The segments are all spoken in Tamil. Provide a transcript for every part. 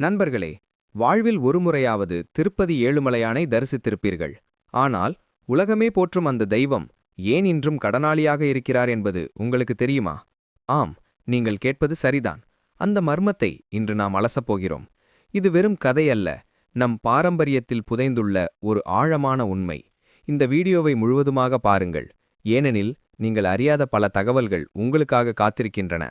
நண்பர்களே வாழ்வில் ஒருமுறையாவது திருப்பதி ஏழுமலையானை தரிசித்திருப்பீர்கள். ஆனால் உலகமே போற்றும் அந்த தெய்வம் ஏன் இன்றும் கடனாளியாக இருக்கிறார் என்பது உங்களுக்கு தெரியுமா? ஆம் நீங்கள் கேட்பது சரிதான். அந்த மர்மத்தை இன்று நாம் அலசப்போகிறோம் இது வெறும் கதையல்ல நம் பாரம்பரியத்தில் புதைந்துள்ள ஒரு ஆழமான உண்மை. இந்த வீடியோவை முழுவதுமாக பாருங்கள். ஏனெனில் நீங்கள் அறியாத பல தகவல்கள் உங்களுக்காக காத்திருக்கின்றன.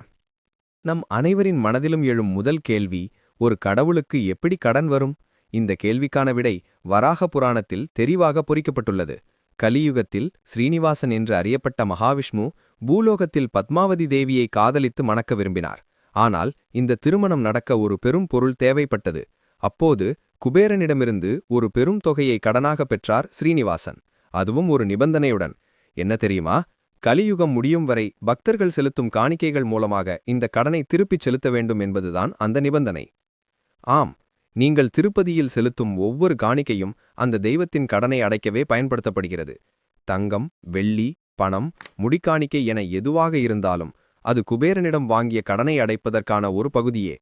நம் அனைவரின் மனதிலும் எழும் முதல் கேள்வி ஒரு கடவுளுக்கு எப்படி கடன் வரும்? இந்த கேள்விக்கான விடை வராக புராணத்தில் தெரிவாக பொறிக்கப்பட்டுள்ளது. கலியுகத்தில் ஸ்ரீனிவாசன் என்று அறியப்பட்ட மகாவிஷ்ணு பூலோகத்தில் பத்மாவதி தேவியை காதலித்து மணக்க விரும்பினார். ஆனால் இந்த திருமணம் நடக்க ஒரு பெரும் பொருள் தேவைப்பட்டது. அப்போது குபேரனிடமிருந்து ஒரு பெரும் தொகையை கடனாக பெற்றார் ஸ்ரீனிவாசன். அதுவும் ஒரு நிபந்தனையுடன். என்ன தெரியுமா? கலியுகம் முடியும் வரை பக்தர்கள் செலுத்தும் காணிக்கைகள் மூலமாக இந்த கடனை திருப்பிச் செலுத்த வேண்டும் என்பதுதான் அந்த நிபந்தனை. ஆம் நீங்கள் திருப்பதியில் செலுத்தும் ஒவ்வொரு காணிக்கையும் அந்த தெய்வத்தின் கடனை அடைக்கவே பயன்படுத்தப்படுகிறது. தங்கம் வெள்ளி பணம் முடிக்காணிக்கை என எதுவாக இருந்தாலும் அது குபேரனிடம் வாங்கிய கடனை அடைப்பதற்கான ஒரு பகுதியே.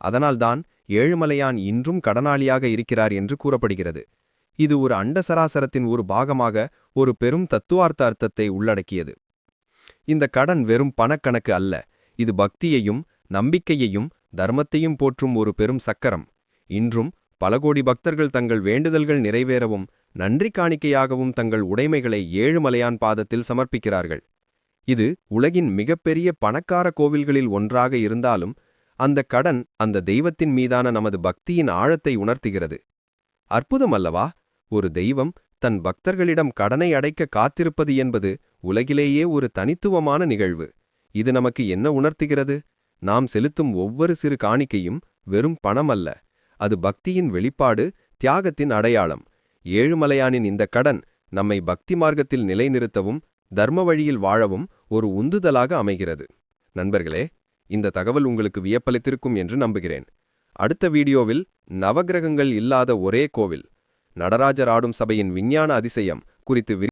அதனால்தான் ஏழுமலையான் இன்றும் கடனாளியாக இருக்கிறார் என்று கூறப்படுகிறது. இது ஒரு அண்டசராசரத்தின் ஒரு பாகமாக ஒரு பெரும் தத்துவார்த்த அர்த்தத்தை உள்ளடக்கியது. இந்த கடன் வெறும் பணக்கணக்கு அல்ல இது பக்தியையும் நம்பிக்கையையும் தர்மத்தையும் போற்றும் ஒரு பெரும் சக்கரம். இன்றும் பல கோடி பக்தர்கள் தங்கள் வேண்டுதல்கள் நிறைவேறவும் நன்றி காணிக்கையாகவும் தங்கள் உடைமைகளை ஏழுமலையான் பாதத்தில் சமர்ப்பிக்கிறார்கள். இது உலகின் மிகப்பெரிய பணக்கார கோவில்களில் ஒன்றாக இருந்தாலும் அந்த கடன் அந்த தெய்வத்தின் மீதான நமது பக்தியின் ஆழத்தை உணர்த்துகிறது. அற்புதம் அல்லவா? ஒரு தெய்வம் தன் பக்தர்களிடம் கடனை அடைக்க காத்திருப்பது என்பது உலகிலேயே ஒரு தனித்துவமான நிகழ்வு. இது நமக்கு என்ன உணர்த்துகிறது? நாம் செலுத்தும் ஒவ்வொரு சிறு காணிக்கையும் வெறும் பணம் அல்ல அது பக்தியின் வெளிப்பாடு தியாகத்தின் அடையாளம். ஏழுமலையானின் இந்த கடன் நம்மை பக்தி மார்க்கத்தில் நிலைநிறுத்தவும் தர்ம வழியில் வாழவும் ஒரு உந்துதலாக அமைகிறது. நண்பர்களே இந்த தகவல் உங்களுக்கு வியப்பளித்திருக்கும் என்று நம்புகிறேன். அடுத்த வீடியோவில் நவகிரகங்கள் இல்லாத ஒரே கோவில். நடராஜர் ஆடும் சபையின் விஞ்ஞான அதிசயம் குறித்து